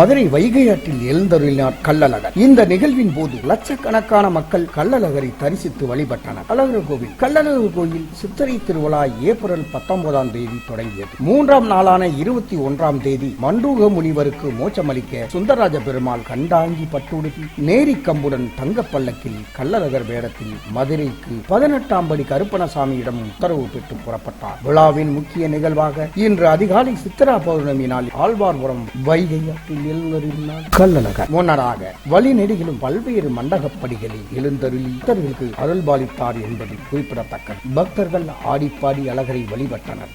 மதுரை வைகை ஆற்றில் எழுந்தருளினார் கள்ளழகர். இந்த நிகழ்வின் போது லட்சக்கணக்கான மக்கள் கள்ளழகரை தரிசித்து வழிபட்டனர். கள்ளழகர் கோவில் கள்ளழகர் கோயில் சித்திரை திருவிழா ஏப்ரல் பத்தொன்பதாம் தேதி தொடங்கியது. மூன்றாம் நாளான இருபத்தி ஒன்றாம் தேதி மண்டூக முனிவருக்கு மோச்சமளிக்க சுந்தரராஜ பெருமாள் கண்டாங்கி பட்டுடுத்தி நேரி கம்புடன் தங்க பல்லக்கில் கள்ளழகர் வேடத்தில் மதுரைக்கு பதினெட்டாம் படி கருப்பணசாமியிடம் உத்தரவு பெற்று புறப்பட்டார். விழாவின் முக்கிய நிகழ்வாக இன்று அதிகாலை சித்திரா பௌர்ணமி நாளில் ஆழ்வார்புரம் வைகை ஆற்றில் எழுந்தருளினார். கள்ளழகர். முன்னராக வழி நெடுகிலும் பல்வேறு மண்டகப்படிகளில் எழுந்தருளி பக்தர்களுக்கு அருள்பாலித்தார் என்பது குறிப்பிடத்தக்கது. பக்தர்கள் ஆடிப்பாடி அழகரை வழிபட்டனர்.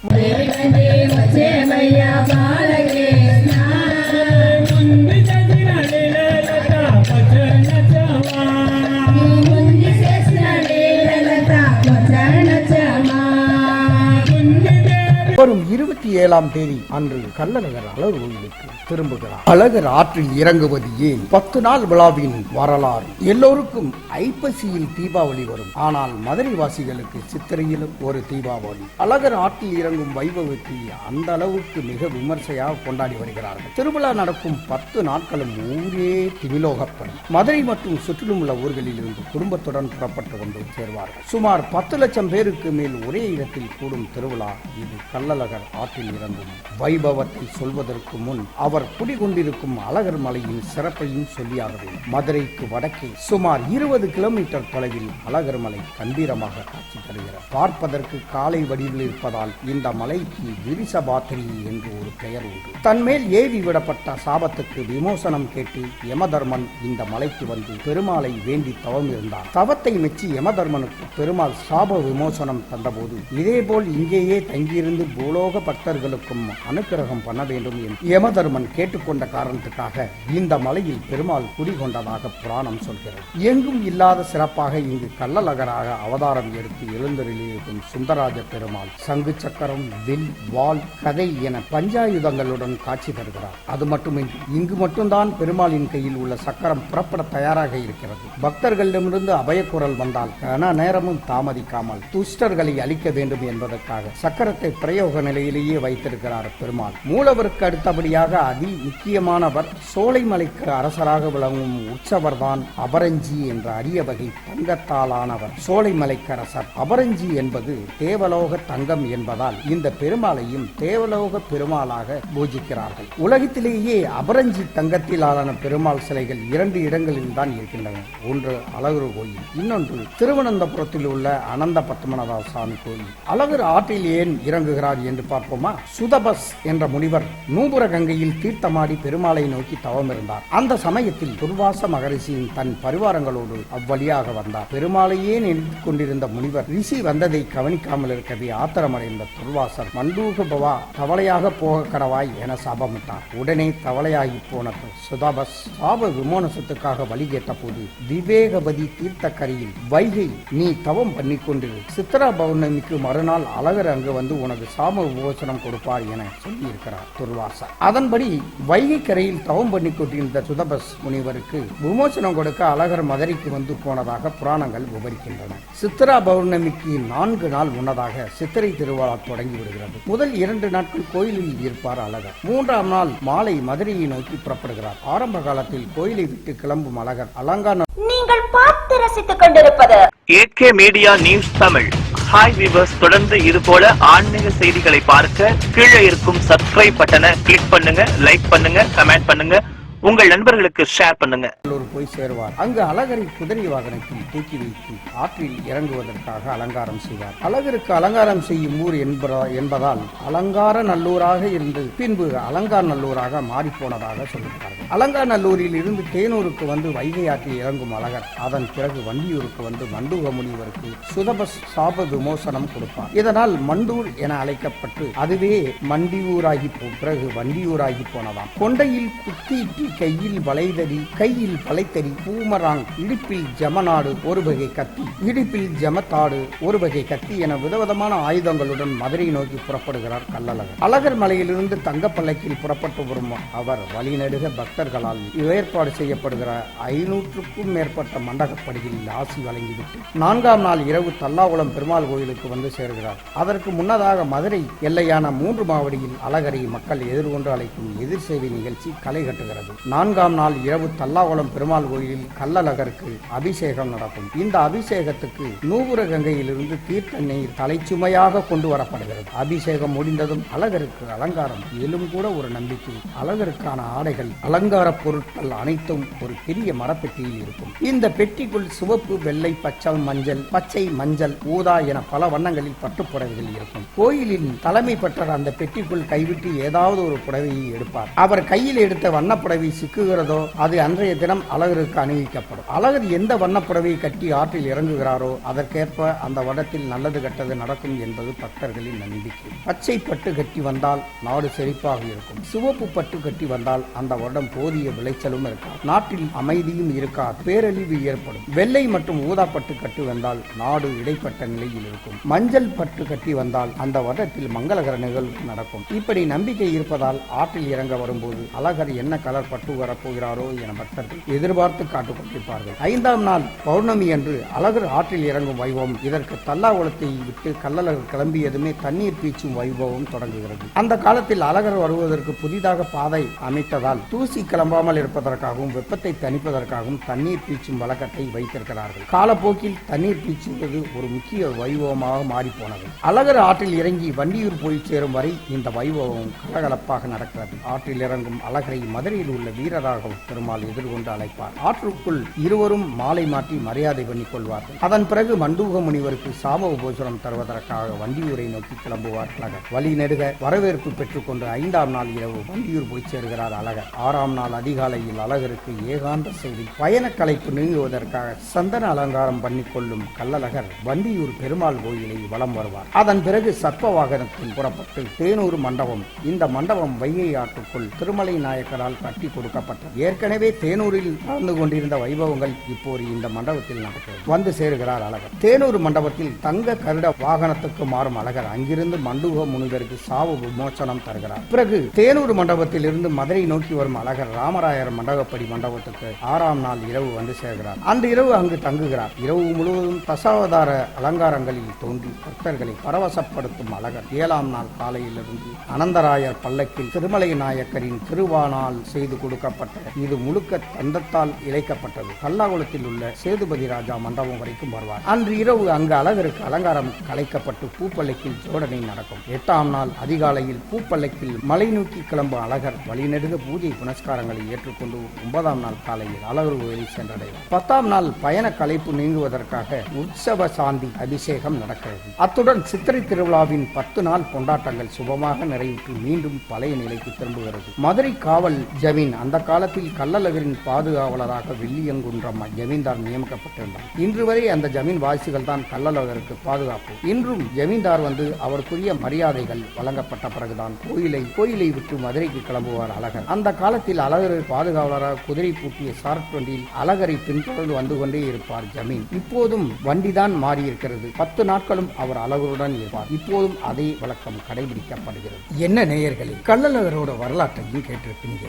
வரும் இருபத்தி ஏழாம் தேதி அன்று கள்ளநகர் அலர் கோயிலுக்கு திரும்புகிறார். அழகர் ஆற்றில் இறங்குவது ஏன்? பத்து நாள் விழாவின் வரலாறு. எல்லோருக்கும் ஐப்பசியில் தீபாவளி வரும். ஆனால் மதுரை வாசிகளுக்கு சித்திரையிலும் ஒரு தீபாவளி. அழகர் ஆற்றில் இறங்கும் வைபவத்தை அந்த அளவுக்கு மிக விமர்சையாக கொண்டாடி வருகிறார்கள். திருவிழா நடக்கும் பத்து நாட்களும் ஊரே திமிலோகப்படும். மதுரை மற்றும் சுற்றிலும் உள்ள ஊர்களில் இருந்து குடும்பத்துடன் புறப்பட்டு கொண்டு சேர்வார்கள். சுமார் பத்து லட்சம் பேருக்கு மேல் ஒரே இடத்தில் கூடும் திருவிழா. இது கள்ளழகர் ஆற்றில் இறங்கும் வைபவத்தை சொல்வதற்கு முன் அவர் குடிகொண்டிருக்கும் அழகர் மலையின் சிறப்பையும் சொல்லியாகவே மதுரைக்கு வடக்கே சுமார் இருபது கிலோமீட்டர் தொலைவில் அழகர் மலை கம்பீரமாக காட்சி தருகிறது. பார்ப்பதற்கு காலை வடிவில் இருப்பதால் இந்த மலைக்கு விரிசபாத்திரி என்று ஒரு பெயர் உண்டு. தன்மேல் ஏவி விடப்பட்ட சாபத்துக்கு விமோசனம் கேட்டு யமதர்மன் இந்த மலைக்கு வந்து பெருமாளை வேண்டி தவம் இருந்தார் தவத்தை மெச்சி யமதர்மனுக்கு பெருமாள் சாப விமோசனம் தந்தபோது இதேபோல் இங்கேயே தங்கியிருந்து பூலோக பக்தர்களுக்கும் அனுக்கிரகம் பண்ண வேண்டும் என்று யமதர்மன் கேட்டுக்கொண்ட காரணத்துக்காக இந்த மலையில் பெருமாள் குடிகொண்டதாக புராணம் சொல்கிறது. எங்கும் இல்லாத சிறப்பாக இங்கு கள்ளலகராக அவதாரம் எடுத்து எழுந்தருளியிருக்கும் சுந்தராஜ பெருமாள் சங்கு சக்கரம் வில் வால் கதை என பஞ்சாயுதங்களுடன் காட்சி தருகிறார். அது மட்டுமின்றி இங்கு மட்டும்தான் பெருமாளின் கையில் உள்ள சக்கரம் புறப்பட தயாராக இருக்கிறது. பக்தர்களிடமிருந்து அபயக்குரல் வந்தால் கன நேரமும் தாமதிக்காமல் துஷ்டர்களை அழிக்க வேண்டும் என்பதற்காக சக்கரத்தை பிரயோக நிலையிலேயே வைத்திருக்கிறார் பெருமாள். மூலவருக்கு அடுத்தபடியாக அதில் முக்கியமானவர். சோலைமலைக்கு அரசராக விளங்கும் உற்சவர்தான் அபரஞ்சி என்ற அரிய வகை தங்கத்தாலானவர். சோலைமலைக்கரசர் அபரஞ்சி என்பது தேவலோக தங்கம் என்பதால் இந்த பெருமாளையும் தேவலோக பெருமாளாக பூஜிக்கிறார்கள். உலகத்திலேயே அபரஞ்சி தங்கத்திலான பெருமாள் சிலைகள் இரண்டு இடங்களில் தான் இருக்கின்றன. ஒன்று அழகர் கோயில் இன்னொன்று திருவனந்தபுரத்தில் உள்ள அனந்த பத்மநாத சுவாமி கோயில். அழகர் ஆற்றில் ஏன் இறங்குகிறார் என்று பார்ப்போமா? சுதபஸ் என்ற முனிவர் நூபுர கங்கையில் தீர்த்தமாடி பெருமாளை நோக்கி தவம் இருந்தார். அந்த சமயத்தில் துர்வாச மகரிஷியின் தன் பரிவாரங்களோடு அவ்வழியாக வந்தார். பெருமாளையே நினைத்துக் கொண்டிருந்த முனிவர் ரிஷி வந்ததை கவனிக்காமல் இருக்கவே ஆத்திரமடைந்த துர்வாசர் மண்டூக பவா தவளையாக போக கடவாய் என சாபமிட்டார். உடனே தவளையாகி போன சுதாபஸ் சாப விமோனசத்துக்காக வழி கேட்டபோது விவேகவதி தீர்த்தக்கரையில் வைகை நீ தவம் பண்ணி கொண்டிரு சித்ரா பௌர்ணமிக்கு மறுநாள் அழகர் அங்கு வந்து உனக்கு சாப விமோசனம் கொடுப்பார் என சொல்லியிருக்கிறார் துர்வாசர். அதன்படி வைகை கரையில் தவம் பண்ணி கொண்டிருந்த சுதபஸ் முனிவருக்கு விமோசனம் கொடுக்க அழகர் மதுரைக்கு வந்து போனதாக புராணங்கள் விவரிக்கின்றன. சித்ரா பௌர்ணமிக்கு நான்கு நாள் முன்னதாக சித்திரை திருவிழா தொடங்கி விடுகிறது. முதல் இரண்டு நாட்கள் கோயிலில் இருப்பார் அழகர். மூன்றாம் நாள் மாலை மதுரையை நோக்கி புறப்படுகிறார். ஆரம்ப காலத்தில் கோயிலை விட்டு கிளம்பும் அழகர் அலங்கான நீங்கள் பார்த்து ரசித்துக் கொண்டிருப்பது AK media news Tamil. Hi viewers தொடர்ந்து இது போல ஆன்மீக செய்திகளை பார்க்க கீழே இருக்கும் சப்ஸ்கிரைப் பட்டனை கிளிக் பண்ணுங்க லைக் பண்ணுங்க கமெண்ட் பண்ணுங்க. உங்கள் நண்பர்களுக்கு ஷேர் பண்ணுங்க. போய் சேருவார். அங்கு அழகரை குதிரை வாகனத்தில் தூக்கி வைத்து ஆற்றில் இறங்குவதற்காக அலங்காரம் செய்வார். அழகருக்கு அலங்காரம் செய்யும் ஊர் என்பதா- என்பதால் அலங்கார நல்லூராக இருந்து பின்பு அலங்கார் நல்லூராக மாறிப்போனதாக சொல்லுகிறார்கள் அலங்கார் நல்லூரில் இருந்து தேனூருக்கு வந்து வைகை ஆற்றில் இறங்கும் அழகர் அதன் பிறகு வண்டியூருக்கு வந்து மண்டூக முனிவருக்கு சுதப சாப விமோசனம் கொடுப்பார். இதனால் மண்டூர் என அழைக்கப்பட்டு அதுவே மண்டியூராகி பிறகு வண்டியூராகி போனதாம். கொண்டையில் குத்தி கையில் வளைதறி கையில் வளைத்தடி பூமராங் இடுப்பில் ஜமநாடு ஒரு வகை கத்தி. இடுப்பில் ஜமத்தாடு ஒரு வகை கத்தி என விதவிதமான ஆயுதங்களுடன் மதுரை நோக்கி புறப்படுகிறார் கள்ளழகர். அழகர் மலையிலிருந்து தங்கப்பல்லக்கில் புறப்பட்டு வரும் அவர் வழிநடுக பக்தர்களால் ஏற்பாடு செய்யப்படுகிற ஐநூற்றுக்கும் மேற்பட்ட மண்டகப்படியில் ஆசி வழங்கிவிட்டு நான்காம் நாள் இரவு தல்லாகுளம் பெருமாள் கோயிலுக்கு வந்து சேர்கிறார். அதற்கு முன்னதாக மதுரை எல்லையான மூன்று மாவடியில் அழகரை மக்கள் எதிர்கொண்டு அழைக்கும் எதிர் சேவை நிகழ்ச்சி களை கட்டுகிறது. நான்காம் நாள் இரவு தல்லாகுளம் பெருமாள் கோயிலில் கள்ளழகருக்கு அபிஷேகம் நடக்கும். இந்த அபிஷேகத்துக்கு நூபுர கங்கையிலிருந்து தீர்த்த நீர் தலைச்சுமையாக கொண்டு வரப்படுகிறது. அபிஷேகம் முடிந்ததும் அழகருக்கு அலங்காரம். மேலும் கூட ஒரு நம்பிக்கை. அழகருக்கான ஆடைகள் அலங்கார பொருட்கள் அனைத்தும் ஒரு பெரிய மரப்பெட்டியில் இருக்கும். இந்த பெட்டிக்குள் சிவப்பு வெள்ளை பச்சை மஞ்சள் பச்சை மஞ்சள் ஊதா என பல வண்ணங்களில் பட்டுப்புடவைகள் இருக்கும். கோயிலின் தலைமை பெற்ற அந்த பெட்டிக்குள் கைவிட்டு ஏதாவது ஒரு புடவையை எடுப்பார். அவர் கையில் எடுத்த வண்ணப்புடவை சிக்குகிறதோ அது அன்றைய தினம் அழகருக்கு அணிவிக்கப்படும். அழகர் எந்த வண்ணப்புடவையை கட்டி ஆற்றில் இறங்குகிறாரோ அதற்கேற்ப அந்த வடத்தில் நல்லது கெட்டது நடக்கும் என்பது பக்தர்களின் நம்பிக்கை. பச்சை பட்டு கட்டி வந்தால் நாடு செழிப்பாக இருக்கும். சிவப்பு பட்டு கட்டி வந்தால் அந்த வருடம் போதிய விளைச்சலும் இருக்காது. நாட்டில் அமைதியும் இருக்காது. பேரழிவு ஏற்படும். வெள்ளை மற்றும் ஊதா பட்டு கட்டி வந்தால் நாடு இடைப்பட்ட நிலையில் இருக்கும். மஞ்சள் பட்டு கட்டி வந்தால் அந்த வருடத்தில் மங்களகர நிகழ்வு நடக்கும். இப்படி நம்பிக்கை இருப்பதால் ஆற்றில் இறங்க வரும்போது அழகர் என்ன கலர் பட்டு வரப்போகிறாரோ என பக்தர்கள் எதிர்பார்த்து காட்டுக் கொண்டிருப்பார்கள். ஐந்தாம் நாள் பௌர்ணமி அன்று அழகர் ஆற்றில் இறங்கும் வைபவம். இதற்கு தல்லாகுளத்தை விட்டு கள்ளழகர் கிளம்பியதுமே தண்ணீர் பீச்சும் வைபவம் தொடங்குகிறது. அந்த காலத்தில் அழகர் வருவதற்கு புதிதாக பாதை அமைத்ததால் தூசி கிளம்பாமல் இருப்பதற்காகவும் வெப்பத்தை தணிப்பதற்காகவும் தண்ணீர் பீச்சும் வழக்கத்தை வைத்திருக்கிறார்கள். காலப்போக்கில் தண்ணீர் பீச்சுவது ஒரு முக்கிய வைபவமாக மாறிப்போனது. அழகர் ஆற்றில் இறங்கி வண்டியூர் போய் சேரும் வரை இந்த வைபவம் கலகலப்பாக நடக்கிறது. ஆற்றில் இறங்கும் அழகரை மதுரையில் உள்ள வீரராகவும் பெருமாள் எதிர்கொண்டு அழைப்பார். ஆற்றுக்குள் இருவரும் மாலை மாற்றி மரியாதை பண்ணிக் கொள்வார்கள். அதன் பிறகு மண்டூக முனிவருக்கு சாம உபோசனம் தருவதற்காக வண்டியூரை நோக்கி கிளம்புவார் அழகர். வழி நெடுக வரவேற்பு பெற்றுக்கொண்டு ஐந்தாம் நாள் இரவு வண்டியூர் போய் சேர்கிறார் அழகர். ஆறாம் நாள் அதிகாலையில் அழகருக்கு ஏகாந்த செய்தி. பயண களைப்பு நீங்குவதற்காக சந்தன அலங்காரம் பண்ணிக்கொள்ளும் கள்ளழகர் வண்டியூர் பெருமாள் கோயிலை வலம் வருவார். அதன் பிறகு சர்ப்ப வாகனத்தில் புறப்பட்டு தேனூர் மண்டபம் இந்த மண்டபம் வைகை ஆற்றுக்குள் திருமலை நாயக்கரால் கட்டி கொடுக்கப்பட்டது. ஏற்கனவே தேனூரில் நடந்து கொண்டிருந்த வைபவங்கள் இப்போது இந்த மண்டபத்தில் நடக்கிறது வந்து சேருகிறார் அழகர். தேனூர் மண்டபத்தில் தங்க கருட வாகனத்துக்கு மாறும் அழகர் அங்கிருந்து மண்டூக முனிவருக்கு சாவு விமோசனம் தருகிறார். பிறகு தேனூர் மண்டபத்தில் இருந்து மதுரை நோக்கி வரும் அழகர் ராமராயர் மண்டபப்படி மண்டபத்துக்கு ஆறாம் நாள் இரவு வந்து சேர்கிறார். அன்று இரவு அங்கு தங்குகிறார். இரவு முழுவதும் தசாவதார அலங்காரங்களில் தோன்றி பக்தர்களை பரவசப்படுத்தும் அழகர். ஏழாம் நாள் காலையிலிருந்து அனந்தராயர் பல்லக்கில் திருமலை நாயக்கரின் திருவானால் செய்து கொடுக்கப்பட்ட இது முழுக்க தந்தத்தால் இழைக்கப்பட்டது. கல்லாகுளத்தில் உள்ள சேதுபதி ராஜா மண்டபம் வரைக்கும் வருவார். அன்று இரவு அங்கு அழகருக்கு அலங்காரம் கலைக்கப்பட்டு பூப்பள்ளைக்கில் ஜோடனை நடக்கும். எட்டாம் நாள் அதிகாலையில் பூப்பள்ளைக்கில் மலை நோக்கி கிளம்பும் அழகர் வழிநெடுக பூஜை புனஸ்காரங்களை ஏற்றுக்கொண்டு ஒன்பதாம் நாள் காலையில் அழகர் கோயிலை சென்றடைவார். பத்தாம் நாள் பயண கலைப்பு நீங்குவதற்காக உற்சவ சாந்தி அபிஷேகம் நடக்கிறது. அத்துடன் சித்திரை திருவிழாவின் பத்து நாள் கொண்டாட்டங்கள் சுபமாக நிறைவுற்று மீண்டும் பழைய நிலைக்கு திரும்புகிறது. மதுரை காவல் ஜமீன் அந்த காலத்தில் கள்ளழகரின் பாதுகாவலராக வில்லியங்குன்றம் ஜமீன்தார் நியமிக்கப்பட்டிருந்தார் இன்று வரை அந்த ஜமீன் வாசிகள் தான் கள்ளழகருக்கு பாதுகாப்பு. இன்றும் ஜமீன்தார் வந்து அவருக்குரிய மரியாதைகள் வழங்கப்பட்ட பிறகுதான் கோயிலை கோயிலை விட்டு மதுரைக்கு கிளம்புவார் அழகர். அந்த காலத்தில் அழகர் பாதுகாவலராக குதிரை பூட்டிய சாரட் வண்டியில் அழகரை பின்தொடர்ந்து வந்து கொண்டே இருப்பார் ஜமீன். இப்போதும் வண்டிதான் மாறியிருக்கிறது. பத்து நாட்களும் அவர் அழகருடன் இருப்பார். இப்போதும் அதே வழக்கம் கடைபிடிக்கப்படுகிறது. என்ன நேயர்களே கள்ளழகரோட வரலாற்றையும் கேட்டிருப்பீங்க.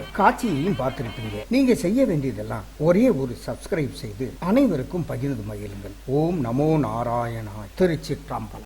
செய்தியையும் பார்த்திருப்பீங்க. நீங்க செய்ய வேண்டியதெல்லாம் ஒரே ஒரு சப்ஸ்கிரைப் செய்து அனைவருக்கும் பகிர்ந்து மகிழுங்கள். ஓம் நமோ நாராயணாய். திருச்சிற்றம்பலம்.